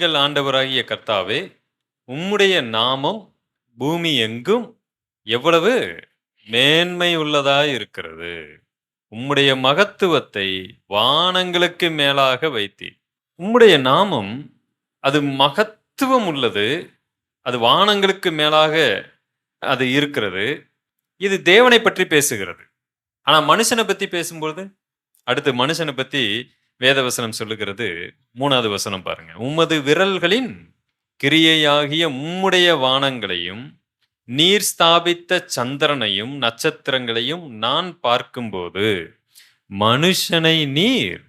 எங்கள் ஆண்டவராகிய கர்த்தாவே உம்முடைய நாமம் பூமி எங்கும் எவ்வளவு மேன்மை உள்ளதாய் இருக்கிறது உம்முடைய மகத்துவத்தை வானங்களுக்கு மேலாக வைத்தீர். உம்முடைய நாமம் அது மகத்துவம் உள்ளது அது வானங்களுக்கு மேலாக அது இருக்கிறது. இது தேவனை பற்றி பேசுகிறது. ஆனா மனுஷனை பத்தி பேசும்பொழுது? அடுத்து மனுஷனை பத்தி வேதவசனம் சொல்லுகிறது மூணாவது வசனம் பாருங்க. உமது விரல்களின் கிரியையாகிய உம்முடைய வானங்களையும் நீர் ஸ்தாபித்த சந்திரனையும் நட்சத்திரங்களையும் நான் பார்க்கும்போது மனுஷனை நீர்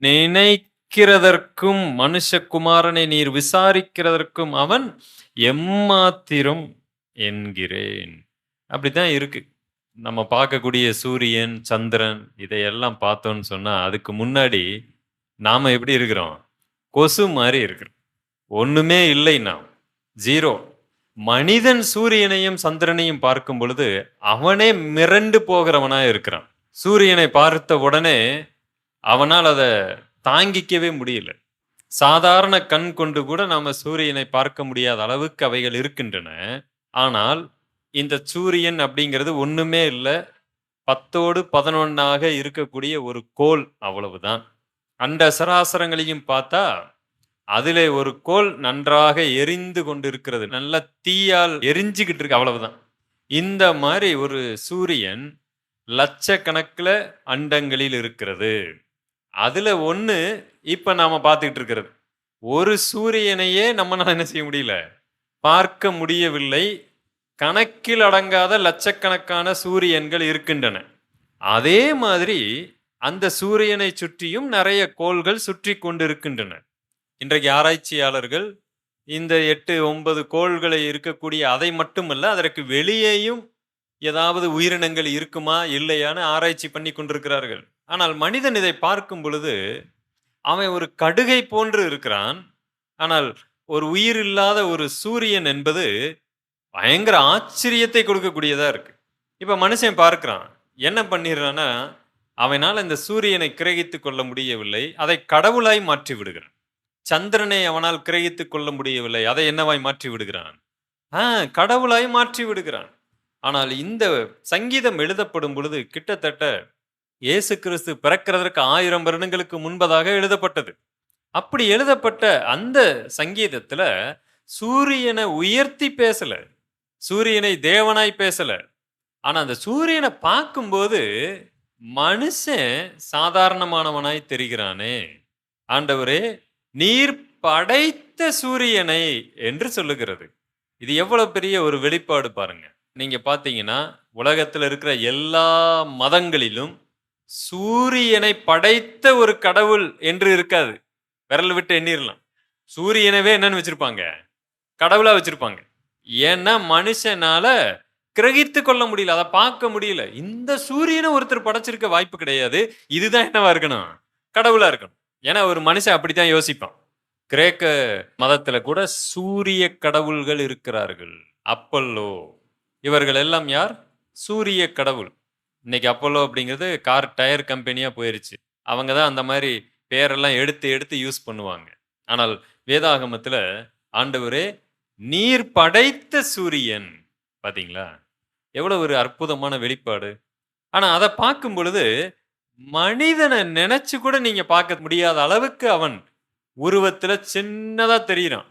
நினைக்கிறதற்கும் மனுஷகுமாரனை நீர் விசாரிக்கிறதற்கும் அவன் எம்மாத்திரம் என்கிறேன். அப்படிதான் இருக்கு. நம்ம பார்க்கக்கூடிய சூரியன் சந்திரன் இதையெல்லாம் பார்த்தோம்னு சொன்னா அதுக்கு முன்னாடி நாம எப்படி இருக்கிறோம்? கொசு மாதிரி இருக்கிறோம். ஒண்ணுமே இல்லை நாம். ஜீரோ மனிதன் சூரியனையும் சந்திரனையும் பார்க்கும் பொழுது அவனே மிரண்டு போகிறவனா இருக்கிறான். சூரியனை பார்த்த உடனே அவனால் அதை தாங்கிக்கவே முடியல. சாதாரண கண் கொண்டு கூட நாம சூரியனை பார்க்க முடியாத அளவுக்கு அவைகள் இருக்கின்றன. ஆனால் இந்த சூரியன் அப்படிங்கிறது ஒண்ணுமே இல்லை. பத்தோடு பதினொன்னாக இருக்கக்கூடிய ஒரு கோல் அவ்வளவுதான். அண்ட சராசரங்களையும் பார்த்தா அதிலே ஒரு கோல் நன்றாக எரிந்து கொண்டிருக்கிறது. நல்ல தீயால் எரிஞ்சுக்கிட்டு இருக்கு அவ்வளவுதான். இந்த மாதிரி ஒரு சூரியன் லட்சக்கணக்கில் அண்டங்களில் இருக்கிறது. அதுல ஒண்ணு இப்ப நாம பார்த்துக்கிட்டு இருக்கிறது. ஒரு சூரியனையே நம்மளால் என்ன செய்ய முடியல? பார்க்க முடியவில்லை. கணக்கில் அடங்காத லட்சக்கணக்கான சூரியன்கள் இருக்கின்றன. அதே மாதிரி அந்த சூரியனை சுற்றியும் நிறைய கோள்கள் சுற்றி கொண்டிருக்கின்றன. இன்றைக்கு ஆராய்ச்சியாளர்கள் இந்த எட்டு ஒன்பது கோள்களை இருக்கக்கூடிய அதை மட்டுமல்ல அதற்கு வெளியேயும் ஏதாவது உயிரினங்கள் இருக்குமா இல்லையான்னு ஆராய்ச்சி பண்ணி கொண்டிருக்கிறார்கள். ஆனால் மனிதன் இதை பார்க்கும் பொழுது அவன் ஒரு கடுகை போன்று இருக்கிறான். ஆனால் ஒரு உயிர் இல்லாத ஒரு சூரியன் என்பது பயங்கர ஆச்சரியத்தை கொடுக்கக்கூடியதாக இருக்கு. இப்போ மனுஷன் பார்க்கிறான் என்ன பண்ணிடுறான்னா அவனால் இந்த சூரியனை கிரகித்து கொள்ள முடியவில்லை அதை கடவுளாய் மாற்றி விடுகிறான். சந்திரனை அவனால் கிரகித்து கொள்ள முடியவில்லை அதை என்னவாய் மாற்றி விடுகிறான்? ஆ கடவுளாய் மாற்றி விடுகிறான். ஆனால் இந்த சங்கீதம் எழுதப்படும் பொழுது கிட்டத்தட்ட இயேசு கிறிஸ்து பிறக்கிறதற்கு ஆயிரம் வருடங்களுக்கு முன்பதாக எழுதப்பட்டது. அப்படி எழுதப்பட்ட அந்த சங்கீதத்துல சூரியனை உயர்த்தி பேசல. சூரியனை தேவனாய் பேசல. ஆனா அந்த சூரியனை பார்க்கும்போது மனுஷன் சாதாரணமானவனாய் தெரிகிறானே. ஆண்டவரே நீர் படைத்த சூரியனை என்று சொல்லுகிறது. இது எவ்வளவு பெரிய ஒரு வெளிப்பாடு பாருங்க. நீங்க பாத்தீங்கன்னா உலகத்தில் இருக்கிற எல்லா மதங்களிலும் சூரியனை படைத்த ஒரு கடவுள் என்று இருக்காது. விரல் விட்டு எண்ணிடலாம் சூரியனவே என்னன்னு வச்சிருப்பாங்க. கடவுளா வச்சிருப்பாங்க. ஏன்னா மனுஷனால கிரகித்து கொள்ள முடியல அதை பார்க்க முடியல. இந்த சூரியனை ஒருத்தர் படைச்சிருக்க வாய்ப்பு கிடையாது. இதுதான் என்னவா இருக்கணும்? கடவுளா இருக்கணும். ஏன்னா ஒரு மனுஷன் அப்படித்தான் யோசிப்பான். கிரேக்க மதத்துல கூட சூரிய கடவுள்கள் இருக்கிறார்கள். அப்பல்லோ. இவர்கள் எல்லாம் யார்? சூரிய கடவுள். இன்னைக்கு அப்பல்லோ அப்படிங்கிறது கார் டயர் கம்பெனியா போயிருச்சு. அவங்க தான் அந்த மாதிரி பேரெல்லாம் எடுத்து எடுத்து யூஸ் பண்ணுவாங்க. ஆனால் வேதாகமத்துல ஆண்டவரே நீர் படைத்த சூரியன். பார்த்தீங்களா எவ்வளவு ஒரு அற்புதமான வெளிப்பாடு. ஆனா அதை பார்க்கும் பொழுது மனிதனை நினைச்சு கூட நீங்க பார்க்க முடியாத அளவுக்கு அவன் உருவத்துல சின்னதா தெரியிறான்.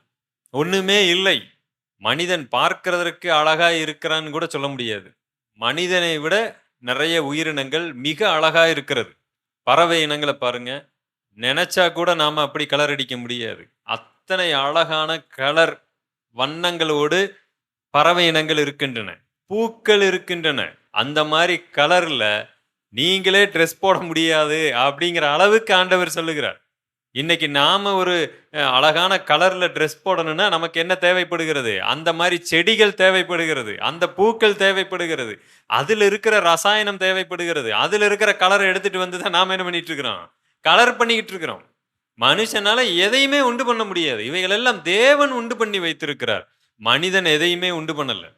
ஒண்ணுமே இல்லை. மனிதன் பார்க்கிறதற்கு அழகா இருக்கிறான்னு கூட சொல்ல முடியாது. மனிதனை விட நிறைய உயிரினங்கள் மிக அழகா இருக்கிறது. பறவை இனங்களை பாருங்க. நினைச்சா கூட நாம அப்படி கலர் அடிக்க முடியாது. அத்தனை அழகான கலர் வண்ணங்களோடு பறவை இனங்கள் இருக்கின்றன பூக்கள் இருக்கின்றன. அந்த மாதிரி கலர்ல நீங்களே ட்ரெஸ் போட முடியாது அப்படிங்கிற அளவுக்கு ஆண்டவர் சொல்லுகிறார். இன்னைக்கு நாம ஒரு அழகான கலர்ல ட்ரெஸ் போடணும்னா நமக்கு என்ன தேவைப்படுகிறது? அந்த மாதிரி செடிகள் தேவைப்படுகிறது அந்த பூக்கள் தேவைப்படுகிறது அதுல இருக்கிற ரசாயனம் தேவைப்படுகிறது அதுல இருக்கிற கலரை எடுத்துட்டு வந்து தான் நாம என்ன பண்ணிட்டு இருக்கிறோம்? கலர் பண்ணிக்கிட்டு இருக்கிறோம். மனுஷனால எதையுமே உண்டு பண்ண முடியாது. இவைகள் எல்லாம் தேவன் உண்டு பண்ணி வைத்திருக்கிறார். மனிதன் எதையுமே உண்டு பண்ணல.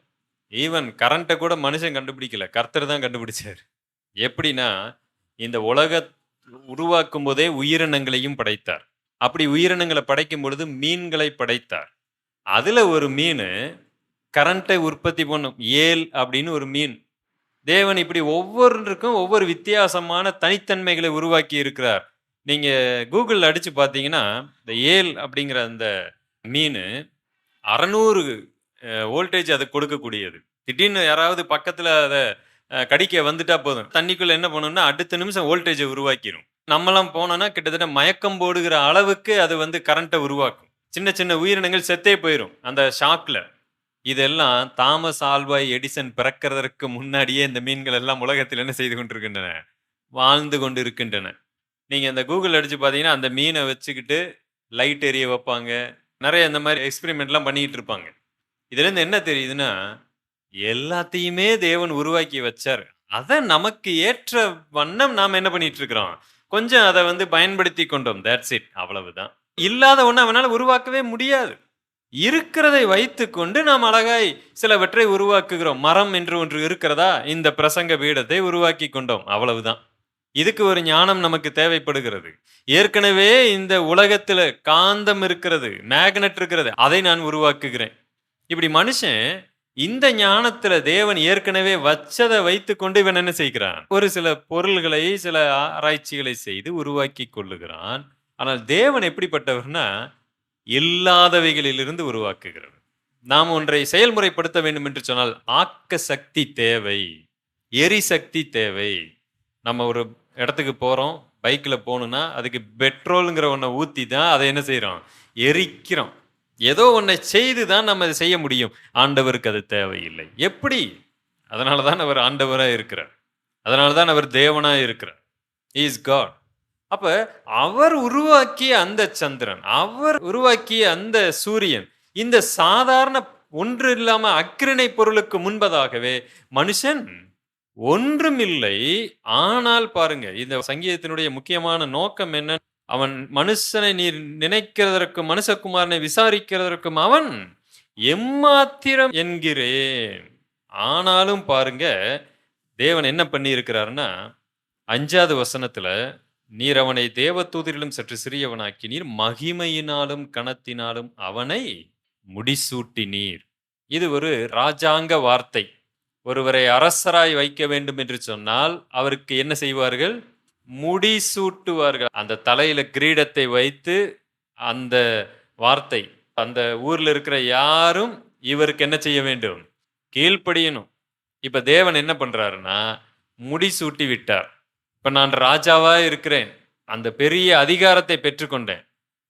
ஈவன் கரண்ட்டை கூட மனுஷன் கண்டுபிடிக்கல. கர்த்தர் தான் கண்டுபிடிச்சார். எப்படின்னா இந்த உலக உருவாக்கும் போதே உயிரினங்களையும் படைத்தார். அப்படி உயிரினங்களை படைக்கும் பொழுது மீன்களை படைத்தார். அதுல ஒரு மீன் கரண்ட்டை உற்பத்தி பண்ணும். ஏல் அப்படின்னு ஒரு மீன். தேவன் இப்படி ஒவ்வொருக்கும் ஒவ்வொரு வித்தியாசமான தனித்தன்மைகளை உருவாக்கி இருக்கிறார். நீங்க கூகுளில் அடிச்சு பார்த்தீங்கன்னா இந்த ஏல் அப்படிங்கிற அந்த மீன் அறநூறு வோல்டேஜ் அது கொடுக்கக்கூடியது. திடீர்னு யாராவது பக்கத்துல அதை கடிக்க வந்துட்டா போதும். தண்ணிக்குள்ள என்ன பண்ணும்னா அடுத்த நிமிஷம் வோல்டேஜை உருவாக்கிடும் நம்மலாம் போனோம்னா கிட்டத்தட்ட மயக்கம் போடுகிற அளவுக்கு அது வந்து கரண்ட்டை உருவாக்கும். சின்ன சின்ன உயிரினங்கள் செத்தே போயிடும் அந்த ஷாக்ல. இதெல்லாம் தாமஸ் ஆல்வாய் எடிசன் பிறக்கிறதற்கு முன்னாடியே இந்த மீன்கள் எல்லாம் உலகத்தில் என்ன செய்து கொண்டிருக்கின்றன? வாழ்ந்து கொண்டு இருக்கின்றன நீங்க அந்த கூகுள் அடிச்சு பார்த்தீங்கன்னா அந்த மீனை வச்சுக்கிட்டு லைட் எரிய வைப்பாங்க. நிறைய இந்த மாதிரி எக்ஸ்பெரிமெண்ட்லாம் பண்ணிக்கிட்டு இருப்பாங்க. இதுலேருந்து என்ன தெரியுதுன்னா எல்லாத்தையுமே தேவன் உருவாக்கி வச்சார். அதை நமக்கு ஏற்ற வண்ணம் நாம் என்ன பண்ணிட்டு இருக்கிறோம்? கொஞ்சம் அதை வந்து பயன்படுத்தி கொண்டோம். தேட்ஸ் இட் அவ்வளவுதான். இல்லாத ஒண்ணு அவனால உருவாக்கவே முடியாது. இருக்கிறதை வைத்துக்கொண்டு நாம் அழகாய் சிலவற்றை உருவாக்குகிறோம். மரம் என்று ஒன்று இருக்கிறதா? இந்த பிரசங்க பீடத்தை உருவாக்கி கொண்டோம். அவ்வளவுதான். இதுக்கு ஒரு ஞானம் நமக்கு தேவைப்படுகிறது. ஏற்கனவே இந்த உலகத்துல காந்தம் இருக்கிறது மேக்னெட் இருக்கிறது அதை நான் உருவாக்குகிறேன். இப்படி மனுஷன் இந்த ஞானத்துல தேவன் ஏற்கனவே வச்சதை வைத்துக்கொண்டு இவன் என்ன செய்கிறான்? ஒரு சில பொருள்களை சில ஆராய்ச்சிகளை செய்து உருவாக்கி கொள்ளுகிறான். ஆனால் தேவன் எப்படிப்பட்டவர்னா இல்லாதவைகளிலிருந்து உருவாக்குகிறவர் நாம் ஒன்றை செயல்முறைப்படுத்த வேண்டும் என்று சொன்னால் ஆக்க சக்தி தேவை எரிசக்தி தேவை. நம்ம ஒரு இடத்துக்கு போகிறோம் பைக்கில் போகணுன்னா அதுக்கு பெட்ரோலுங்கிற ஒன்றை ஊற்றி தான் அதை என்ன செய்கிறோம் எரிக்கிறோம். ஏதோ ஒன்றை செய்து தான் நம்ம அதை செய்ய முடியும். ஆண்டவருக்கு அது தேவையில்லை. எப்படி? அதனால தான் அவர் ஆண்டவராக இருக்கிறார். அதனால தான் அவர் தேவனாக இருக்கிறார். இஸ் காட் அப்போ அவர் உருவாக்கிய அந்த சந்திரன் அவர் உருவாக்கிய அந்த சூரியன் இந்த சாதாரண ஒன்று இல்லாமல் அக்கிரணை பொருளுக்கு முன்பதாகவே மனுஷன் ஒன்றுமில்லை. ஆனால் பாருங்க இந்த சங்கீதத்தினுடைய முக்கியமான நோக்கம் என்ன? அவன் மனுஷனை நீர் நினைக்கிறதற்கும் மனுஷகுமாரனை விசாரிக்கிறதற்கும் அவன் எம்மாத்திரம் என்கிறேன். ஆனாலும் பாருங்க தேவன் என்ன பண்ணி இருக்கிறாருன்னா அஞ்சாவது வசனத்துல நீர் அவனை தேவதூதரிலும் சற்று சிறியவனாக்கி நீர் மகிமையினாலும் கணத்தினாலும் அவனை முடிசூட்டினீர். இது ஒரு ராஜாங்க வார்த்தை. ஒருவரை அரசராய் வைக்க வேண்டும் என்று சொன்னால் அவருக்கு என்ன செய்வார்கள்? முடி சூட்டுவார்கள். அந்த தலையில கிரீடத்தை வைத்து அந்த வார்த்தை அந்த ஊர்ல இருக்கிற யாரும் இவருக்கு என்ன செய்ய வேண்டும்? கீழ்ப்படியணும். இப்ப தேவன் என்ன பண்றாருன்னா முடிசூட்டி விட்டார். இப்ப நான் ராஜாவா இருக்கிறேன். அந்த பெரிய அதிகாரத்தை பெற்றுக்கொண்டேன்.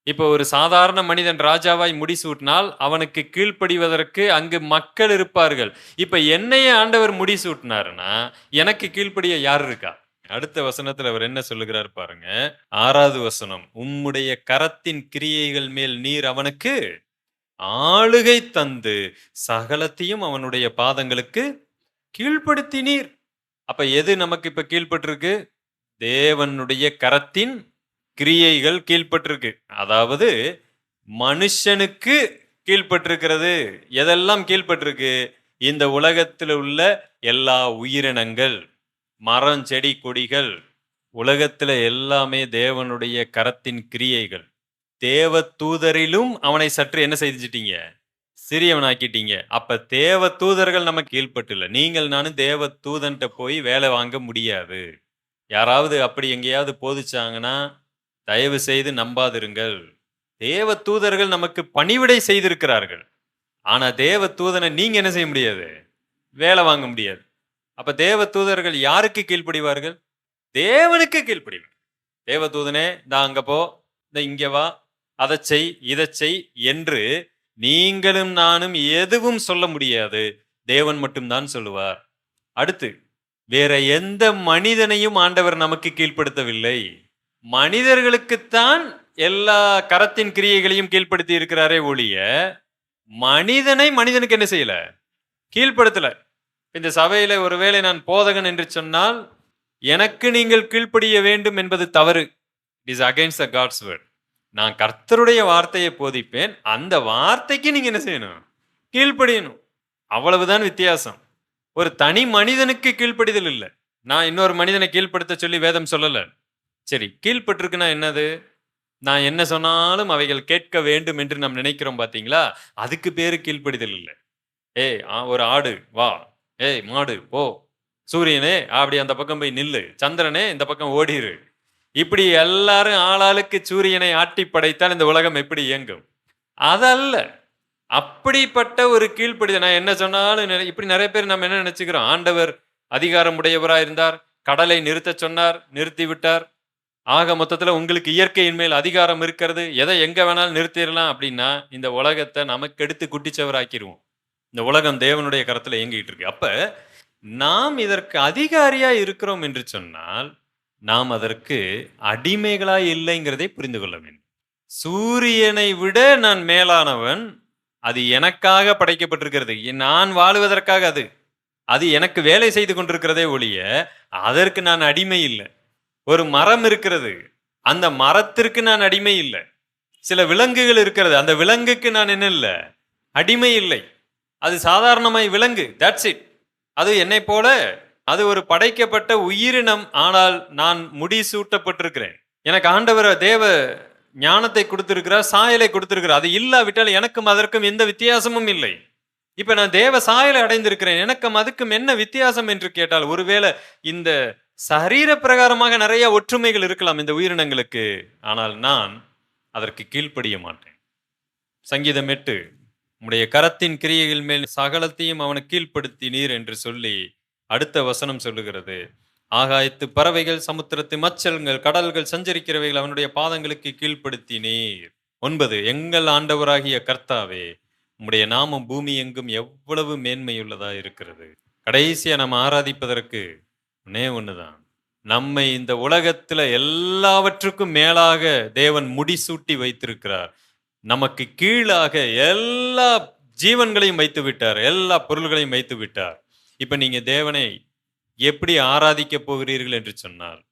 இப்போ ஒரு சாதாரண மனிதன் ராஜாவாய் முடிசூட்டினால் அவனுக்கு கீழ்ப்படிவதற்கு அங்கு மக்கள் இருப்பார்கள். இப்போ என்னையே ஆண்டவர் முடிசூட்டினாருன்னா எனக்கு கீழ்ப்படிய யார் இருக்கா? அடுத்த வசனத்துல அவர் என்ன சொல்லுகிறார் பாருங்க. ஆறாவது வசனம் உம்முடைய கரத்தின் கிரியைகள் மேல் நீர் அவனுக்கு ஆளுகை தந்து சகலத்தையும் அவனுடைய பாதங்களுக்கு கீழ்ப்படுத்தினீர். அப்ப எது நமக்கு இப்ப கீழ்ப்பட்டிருக்கு? தேவனுடைய கரத்தின் கிரியைகள் கீழ்ப்பட்டிருக்கு. அதாவது மனுஷனுக்கு கீழ்ப்பட்டிருக்கிறது. எதெல்லாம் கீழ்ப்பட்டிருக்கு? இந்த உலகத்தில் உள்ள எல்லா உயிரினங்கள் மரம் செடி கொடிகள் உலகத்தில் எல்லாமே தேவனுடைய கரத்தின் கிரியைகள். தேவ தூதரிலும் அவனை சற்று என்ன செய்துட்டீங்க? சிறியவனாக்கிட்டீங்க. அப்ப தேவ தூதர்கள் நம்ம இல்லை நீங்கள் நானும் தேவ தூதன்ட்ட போய் வேலை வாங்க முடியாது. யாராவது அப்படி எங்கேயாவது போதிச்சாங்கன்னா தயவு செய்து நம்பாதிருங்கள். தேவ தூதர்கள் நமக்கு பணிவிடை செய்திருக்கிறார்கள். ஆனா தேவ தூதனை நீங்க என்ன செய்ய முடியாது? வேலை வாங்க முடியாது. அப்ப தேவ தூதர்கள் யாருக்கு கீழ்ப்படிவார்கள்? தேவனுக்கு கீழ்ப்படிவார் தேவ தூதனே இந்த அங்க போ. இந்த இங்க வா. அதை செய் இதை செய் என்று நீங்களும் நானும் எதுவும் சொல்ல முடியாது. தேவன் மட்டும்தான் சொல்லுவார். அடுத்து வேற எந்த மனிதனையும் ஆண்டவர் நமக்கு கீழ்ப்படுத்தவில்லை. மனிதர்களுக்குத்தான் எல்லா கரத்தின் கிரியைகளையும் கீழ்ப்படுத்தி இருக்கிறாரே ஒழிய மனிதனை மனிதனுக்கு என்ன செய்யல? கீழ்ப்படுத்தல. இந்த சபையில ஒருவேளை நான் போதகன் என்று சொன்னால் எனக்கு நீங்கள் கீழ்ப்படிய வேண்டும் என்பது தவறு. It is against the God's word நான் கர்த்தருடைய வார்த்தையை போதிப்பேன். அந்த வார்த்தைக்கு நீங்க என்ன செய்யணும்? கீழ்ப்படியணும். அவ்வளவுதான் வித்தியாசம். ஒரு தனி மனிதனுக்கு கீழ்ப்படிதல் இல்லை. நான் இன்னொரு மனிதனை கீழ்ப்படுத்த சொல்லி வேதம் சொல்லலை. சரி கீழ்பட்டிருக்குன்னா என்னது? நான் என்ன சொன்னாலும் அவைகள் கேட்க வேண்டும் என்று நாம் நினைக்கிறோம் பார்த்தீங்களா அதுக்கு பேரு கீழ்ப்படிதல் இல்லை. ஏய் ஆ- ஒரு ஆடு வா. ஏய் மாடு போ. சூரியனே அப்படி அந்த பக்கம் போய் நில்லு. சந்திரனே இந்த பக்கம் ஓடிரு. இப்படி எல்லாரும் ஆளாளுக்கு சூரியனை ஆட்டி படைத்தால் இந்த உலகம் எப்படி இயங்கும்? அதல்ல. அப்படிப்பட்ட ஒரு கீழ்ப்படிதல் நான் என்ன சொன்னாலும் இப்படி நிறைய பேர் நம்ம என்ன நினைச்சுக்கிறோம்? ஆண்டவர் அதிகாரம் உடையவராக இருந்தார் கடலை நிறுத்த சொன்னார் நிறுத்தி விட்டார் ஆக மொத்தத்தில் உங்களுக்கு இயற்கையின் மேல் அதிகாரம் இருக்கிறது. எதை எங்கே வேணாலும் நிறுத்திடலாம் அப்படின்னா இந்த உலகத்தை நமக்கு எடுத்து குட்டிச்சவராக்கிடுவோம் இந்த உலகம் தேவனுடைய கரத்தில் இயங்கிட்டு இருக்கு. அப்போ நாம் இதற்கு அதிகாரியாக இருக்கிறோம் என்று சொன்னால் நாம் அதற்கு அடிமைகளாக இல்லைங்கிறதை புரிந்து கொள்ள வேண்டும். சூரியனை விட நான் மேலானவன் அது எனக்காக படைக்கப்பட்டிருக்கிறது. நான் வாழுவதற்காக அது. அது எனக்கு வேலை செய்து கொண்டிருக்கிறதே ஒழிய அதற்கு நான் அடிமை இல்லை. ஒரு மரம் இருக்கிறது. அந்த மரத்திற்கு நான் அடிமை இல்லை. சில விலங்குகள் இருக்கிறது. அந்த விலங்குக்கு நான் என்ன இல்லை? அடிமை இல்லை. அது சாதாரணமாய் விலங்கு. தட்ஸ் இட் அது என்னை போல அது ஒரு படைக்கப்பட்ட உயிரினம். ஆனால் நான் முடிசூட்டப்பட்டிருக்கிறேன் எனக்கு ஆண்டவர் தேவ ஞானத்தை கொடுத்திருக்கிறார் சாயலை கொடுத்திருக்கிறார். அது இல்லாவிட்டால் எனக்கும் அதற்கும் எந்த வித்தியாசமும் இல்லை. இப்ப நான் தேவ சாயலை அடைந்திருக்கிறேன். எனக்கும் அதுக்கும் என்ன வித்தியாசம் என்று கேட்டால் ஒருவேளை இந்த சரீர பிரகாரமாக நிறைய ஒற்றுமைகள் இருக்கலாம் இந்த உயிரினங்களுக்கு. ஆனால் நான் அதற்கு கீழ்ப்படிய மாட்டேன். சங்கீதம் எட்டு உம்முடைய கரத்தின் கிரியைகள் மேல் சகலத்தையும் அவனுக்கு கீழ்ப்படுத்தினீர் என்று சொல்லி அடுத்த வசனம் சொல்லுகிறது. ஆகாயத்து பறவைகள் சமுத்திரத்து மச்சல்கள் கடல்கள் சஞ்சரிக்கிறவைகள் அவனுடைய பாதங்களுக்கு கீழ்ப்படுத்தினீர். ஒன்பது எங்கள் ஆண்டவராகிய கர்த்தாவே உம்முடைய நாமம் பூமி எங்கும் எவ்வளவு மேன்மையுள்ளதா இருக்கிறது. கடைசியா நம்ம ஆராதிப்பதற்கு ஒன்னே ஒண்ணுதான். நம்மை இந்த உலகத்துல எல்லாவற்றுக்கும் மேலாக தேவன் முடிசூட்டி வைத்திருக்கிறார். நமக்கு கீழாக எல்லா ஜீவன்களையும் வைத்து விட்டார். எல்லா பொருள்களையும் வைத்து விட்டார். இப்ப நீங்க தேவனை எப்படி ஆராதிக்க போகிறீர்கள் என்று சொன்னால்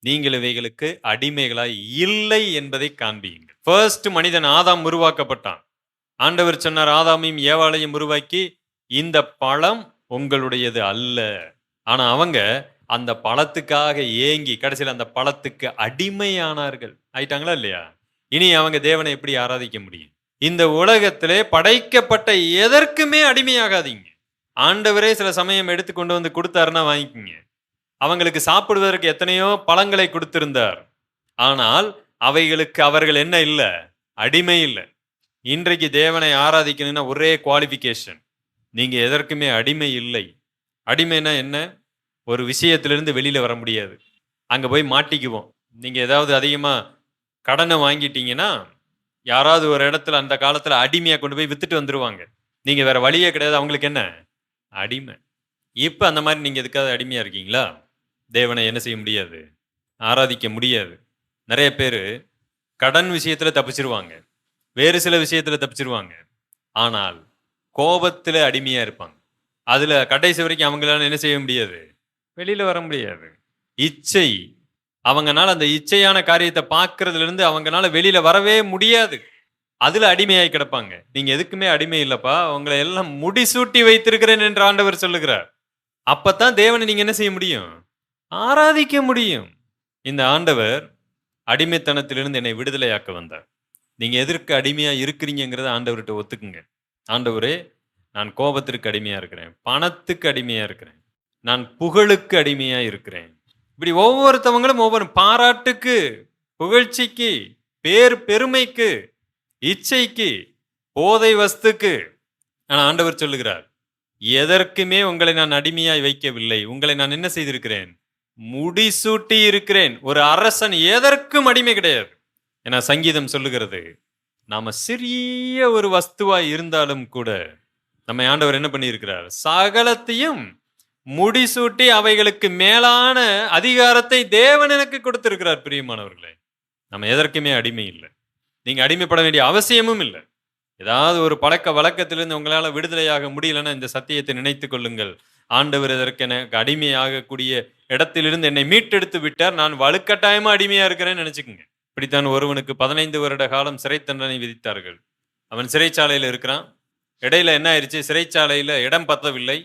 நீங்கள் இவைகளுக்கு அடிமைகளாய் இல்லை என்பதை காண்பியுங்கள் ஃபர்ஸ்ட் மனிதன் ஆதாம் உருவாக்கப்பட்டான். ஆண்டவர் சொன்னார் ஆதாமையும் ஏவாளையும் உருவாக்கி இந்த பழம் உங்களுடையது அல்ல. ஆனா அவங்க அந்த பழத்துக்காக ஏங்கி கடைசியில் அந்த பழத்துக்கு அடிமையானார்கள். ஆயிட்டாங்களா இல்லையா? இனி அவங்க தேவனை எப்படி ஆராதிக்க முடியும்? இந்த உலகத்திலே படைக்கப்பட்ட எதற்குமே அடிமையாகாதீங்க. ஆண்டவரே சில சமயம் எடுத்து கொண்டு வந்து கொடுத்தாருன்னா வாங்கிக்கோங்க. அவங்களுக்கு சாப்பிடுவதற்கு எத்தனையோ பழங்களை கொடுத்திருந்தார். ஆனால் அவைகளுக்கு அவர்கள் என்ன இல்லை? அடிமை இல்லை. இன்றைக்கு தேவனை ஆராதிக்கணும்னா ஒரே குவாலிஃபிகேஷன் நீங்கள் எதற்குமே அடிமை இல்லை. அடிமைனா என்ன? ஒரு விஷயத்திலிருந்து வெளியில் வர முடியாது. அங்கே போய் மாட்டிக்குவோம். நீங்கள் ஏதாவது அதிகமாக கடனை வாங்கிட்டீங்கன்னா யாராவது ஒரு இடத்துல அந்த காலத்தில் அடிமையாக கொண்டு போய் வித்துட்டு வந்துருவாங்க. நீங்கள் வேறு வழியே கிடையாது. அவங்களுக்கு என்ன? அடிமை. இப்போ அந்த மாதிரி நீங்கள் எதுக்காவது அடிமையாக இருக்கீங்களா? தேவனை என்ன செய்ய முடியாது? ஆராதிக்க முடியாது. நிறைய பேர் கடன் விஷயத்தில் தப்பிச்சிருவாங்க. வேறு சில விஷயத்துல தப்பிச்சிருவாங்க. ஆனால் கோபத்துல அடிமையா இருப்பாங்க. அதுல கடைசி வரைக்கும் அவங்களால என்ன செய்ய முடியாது? வெளியில வர முடியாது. இச்சை. அவங்கனால அந்த இச்சையான காரியத்தை பார்க்கறதுல இருந்து அவங்கனால வெளியில வரவே முடியாது. அதுல அடிமையாகி கிடப்பாங்க. நீங்க எதுக்குமே அடிமை இல்லப்பா. உங்களை எல்லாம் முடிசூட்டி வைத்திருக்கிறேன் என்று ஆண்டவர் சொல்லுகிறார். அப்பத்தான் தேவனை நீங்க என்ன செய்ய முடியும்? ஆராதிக்க முடியும். இந்த ஆண்டவர் அடிமைத்தனத்திலிருந்து என்னை விடுதலையாக்க வந்தார். நீங்கள் எதற்கு அடிமையாக இருக்கிறீங்கிறத ஆண்டவர்கிட்ட ஒத்துக்குங்க. ஆண்டவரே நான் கோபத்திற்கு அடிமையாக இருக்கிறேன். பணத்துக்கு அடிமையாக இருக்கிறேன். நான் புகழுக்கு அடிமையாக இருக்கிறேன். இப்படி ஒவ்வொருத்தவங்களும் ஒவ்வொரு பாராட்டுக்கு புகழ்ச்சிக்கு பேர் பெருமைக்கு இச்சைக்கு போதை வஸ்துக்கு. ஆனால் ஆண்டவர் சொல்லுகிறார் எதற்குமே உங்களை நான் அடிமையாய் வைக்கவில்லை. உங்களை நான் என்ன செய்திருக்கிறேன்? முடிசூட்டி இருக்கிறேன் ஒரு அரசன் எதற்கும் அடிமை கிடையாது. ஏன்னா சங்கீதம் சொல்லுகிறது. நாம சிறிய ஒரு வஸ்துவாக இருந்தாலும் கூட நம்ம ஆண்டவர் என்ன பண்ணியிருக்கிறார்? சகலத்தையும் முடிசூட்டி அவைகளுக்கு மேலான அதிகாரத்தை தேவன் எனக்கு கொடுத்திருக்கிறார் பிரியமானவர்களே. நம்ம எதற்குமே அடிமை இல்லை. நீங்க அடிமைப்பட வேண்டிய அவசியமும் இல்லை. ஏதாவது ஒரு பழக்க வழக்கத்திலிருந்து உங்களால் விடுதலையாக முடியலன்னா இந்த சத்தியத்தை நினைத்து கொள்ளுங்கள். ஆண்டவர் இதற்கு எனக்கு அடிமையாகக்கூடிய இடத்திலிருந்து என்னை மீட்டெடுத்து விட்டார். நான் வலுக்கட்டாயமாக அடிமையாக இருக்கிறேன்னு நினச்சிக்கோங்க. இப்படித்தான் ஒருவனுக்கு பதினைந்து வருட காலம் சிறை தண்டனை விதித்தார்கள். அவன் சிறைச்சாலையில் இருக்கிறான். இடையில என்ன ஆயிடுச்சு சிறைச்சாலையில் இடம் பத்தவில்லை.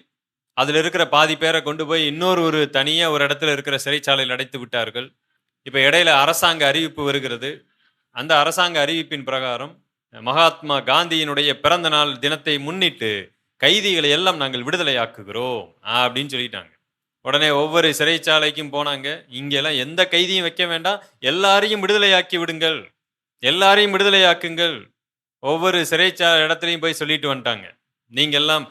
அதில் இருக்கிற பாதி பேரை கொண்டு போய் இன்னொரு ஒரு தனியாக ஒரு இடத்துல இருக்கிற சிறைச்சாலையில் அடைத்து விட்டார்கள். இப்போ இடையில அரசாங்க அறிவிப்பு வருகிறது. அந்த அரசாங்க அறிவிப்பின் பிரகாரம் மகாத்மா காந்தியினுடைய பிறந்த நாள் தினத்தை முன்னிட்டு கைதிகளை எல்லாம் நாங்கள் விடுதலையாக்குகிறோம் அப்படின்னு சொல்லிட்டாங்க. உடனே ஒவ்வொரு சிறைச்சாலைக்கும் போனாங்க. இங்கெல்லாம் எந்த கைதியும் வைக்க வேண்டாம். எல்லாரையும் விடுதலையாக்கி விடுங்கள். எல்லாரையும் விடுதலையாக்குங்கள். ஒவ்வொரு சிறைச்சா இடத்துலையும் போய் சொல்லிட்டு வந்துட்டாங்க. நீங்க எல்லாம்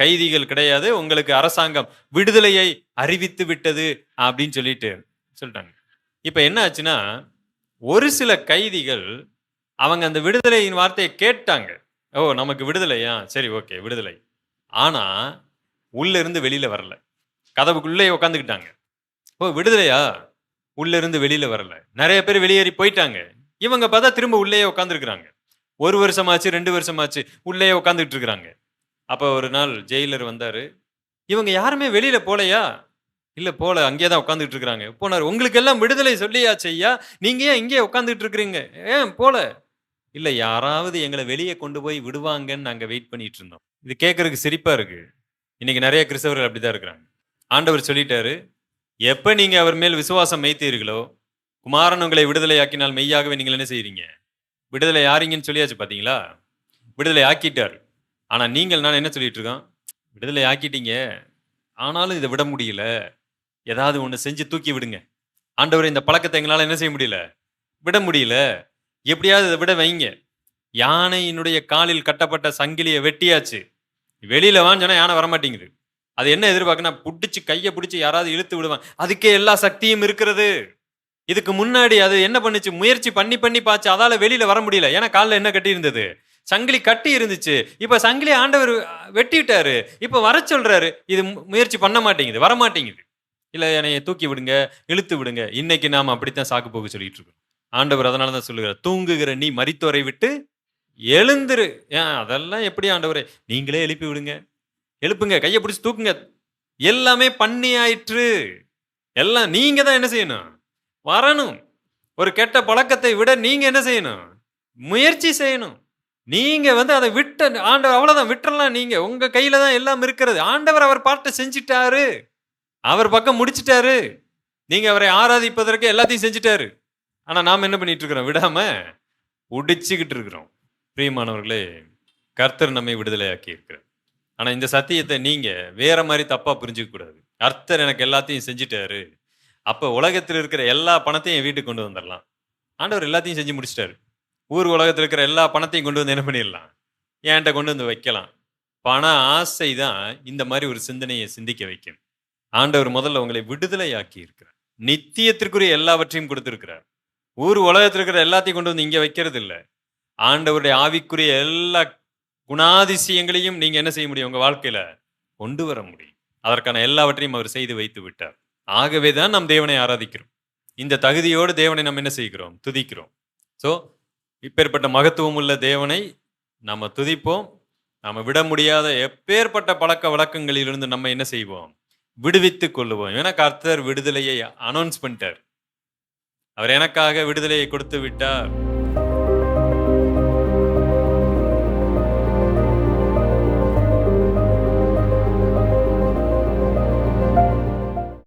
கைதிகள் கிடையாது. உங்களுக்கு அரசாங்கம் விடுதலையை அறிவித்து விட்டது அப்படின்னு சொல்லிட்டு சொல்லிட்டாங்க. இப்போ என்ன ஆச்சுன்னா ஒரு சில கைதிகள் அவங்க அந்த விடுதலையின் வார்த்தையை கேட்டாங்க. ஓ நமக்கு விடுதலையா? சரி ஓகே விடுதலை. ஆனால் உள்ளிருந்து வெளியில் வரல. கதவுக்குள்ளே உட்காந்துக்கிட்டாங்க ஓ விடுதலையா? உள்ளேருந்து வெளியில் வெளியில வரல. நிறைய பேர் வெளியேறி போயிட்டாங்க. இவங்க பார்த்தா திரும்ப உள்ளேயே உட்காந்துருக்குறாங்க ஒரு வருஷமாச்சு ரெண்டு வருஷமாச்சு உள்ளேயே உட்காந்துட்டு இருக்கிறாங்க அப்போ ஒரு நாள் ஜெயிலர் வந்தார். இவங்க யாருமே வெளியில போலையா? இல்லை போல. அங்கேயே தான் உட்காந்துட்டு இருக்கிறாங்க போனார். உங்களுக்கு எல்லாம் விடுதலை சொல்லியாச்சு ஐயா. நீங்க ஏன் இங்கேயே உட்காந்துட்டு இருக்கிறீங்க ஏன் போல. இல்லை யாராவது எங்களை வெளியே கொண்டு போய் விடுவாங்கன்னு நாங்கள் வெயிட் பண்ணிட்டு இருந்தோம் இது கேட்கறதுக்கு சிரிப்பாக இருக்கு. இன்னைக்கு நிறைய கிறிஸ்தவர்கள் அப்படிதான் இருக்கிறாங்க. ஆண்டவர் சொல்லிட்டாரு எப்போ நீங்கள் அவர் மேல் விசுவாசம் வைத்தீர்களோ குமாரன் உங்களை விடுதலையாக்கினால் மெய்யாகவே நீங்கள் என்ன செய்கிறீங்க விடுதலை யாரிங்கன்னு சொல்லியாச்சு பார்த்தீங்களா விடுதலை ஆக்கிட்டார். ஆனால் நீங்கள் நான் என்ன சொல்லிட்டு இருக்கோம்? விடுதலை ஆக்கிட்டீங்க. ஆனாலும் இதை விட முடியல. ஏதாவது ஒன்று செஞ்சு தூக்கி விடுங்க. ஆண்டவர் இந்த பழக்கத்தை எங்களால் என்ன செய்ய முடியல? விட முடியல. எப்படியாவது இதை விட வைங்க. யானையினுடைய காலில் கட்டப்பட்ட சங்கிலியை வெட்டியாச்சு. வெளியில வான்னு சொன்னால் யானை வரமாட்டேங்குது. அது என்ன எதிர்பார்க்குன்னா பிடிச்சி கையை பிடிச்சி யாராவது இழுத்து விடுவாங்க. அதுக்கே எல்லா சக்தியும் இருக்கிறது. இதுக்கு முன்னாடி அது என்ன பண்ணுச்சு? முயற்சி பண்ணி பண்ணி பார்த்து அதால வெளியில வர முடியல. ஏன்னா காலில் என்ன கட்டி இருந்தது சங்கிலி கட்டி இருந்துச்சு. இப்ப சங்கிலி ஆண்டவர் வெட்டிட்டாரு. இப்ப வர சொல்றாரு. இது முயற்சி பண்ண மாட்டேங்குது. வர மாட்டேங்குது. இல்ல என்னைய தூக்கி விடுங்க இழுத்து விடுங்க. இன்னைக்கு நாம அப்படித்தான் சாக்கு போக சொல்லிட்டு இருக்கோம். ஆண்டவர் அதனால தான் சொல்லுகிறார். தூங்குகிற நீ மறித்தோரை விட்டு எழுந்துரு. ஏன் அதெல்லாம் எப்படி ஆண்டவரே? நீங்களே எழுப்பி விடுங்க. எழுப்புங்க கையை பிடிச்சி தூக்குங்க. எல்லாமே பண்ணி ஆயிற்று எல்லாம் நீங்க தான் என்ன செய்யணும்? வரணும். ஒரு கெட்ட பழக்கத்தை விட நீங்க என்ன செய்யணும்? முயற்சி செய்யணும். நீங்க வந்து அதை விட்ட ஆண்டவர் அவ்வளவுதான் விட்டுறலாம் நீங்க. உங்க கையில தான் எல்லாம் இருக்கிறது. ஆண்டவர் அவர் பாட்டை செஞ்சிட்டாரு. அவர் பக்கம் முடிச்சிட்டாரு. நீங்க அவரை ஆராதிப்பதற்கு எல்லாத்தையும் செஞ்சிட்டாரு. ஆனா நாம என்ன பண்ணிட்டு இருக்கிறோம்? விடாம உடிச்சுக்கிட்டு இருக்கிறோம். பிரியமானவர்களே கர்த்தர் நம்மை விடுதலையாக்கி இருக்கிறார் ஆனா இந்த சத்தியத்தை நீங்க வேற மாதிரி தப்பா புரிஞ்சுக்க கூடாது. அர்த்தர் எனக்கு எல்லாத்தையும் செஞ்சிட்டாரு. அப்ப உலகத்தில் இருக்கிற எல்லா பணத்தையும் என் வீட்டுக்கு கொண்டு வந்துடலாம் ஆண்டவர் எல்லாத்தையும் செஞ்சு முடிச்சிட்டாரு. ஊர் உலகத்தில் இருக்கிற எல்லா பணத்தையும் கொண்டு வந்து என்ன பண்ணிடலாம் என்கிட்ட கொண்டு வந்து வைக்கலாம். பண ஆசை தான் இந்த மாதிரி ஒரு சிந்தனையை சிந்திக்க வைக்கும். ஆண்டவர் முதல்ல உங்களை விடுதலையாக்கி இருக்கிறார். நித்தியத்திற்குரிய எல்லாவற்றையும் கொடுத்திருக்கிறார். ஊர் உலகத்தில் இருக்கிற எல்லாத்தையும் கொண்டு வந்து இங்கே வைக்கிறது இல்லை ஆண்டவருடைய ஆவிக்குரிய எல்லா குணாதிசயங்களையும் நீங்க என்ன செய்ய முடியும் உங்க வாழ்க்கையில? கொண்டு வர முடியும். அதற்கான எல்லாவற்றையும் அவர் செய்து வைத்து விட்டார். ஆகவே தான் நாம் தேவனை ஆராதிக்கிறோம். இந்த தகுதியோடு தேவனை நாம் என்ன செய்கிறோம்? துதிக்கிறோம். ஸோ இப்பேற்பட்ட மகத்துவம் உள்ள தேவனை நம்ம துதிப்போம். நாம் விட முடியாத எப்பேற்பட்ட பழக்க வழக்கங்களிலிருந்து நம்ம என்ன செய்வோம்? விடுவித்துக் கொள்ளுவோம். ஏன்னா கர்த்தர் விடுதலையை அனௌன்ஸ் பண்ணிட்டார். அவர் எனக்காக விடுதலையை கொடுத்து விட்டார்.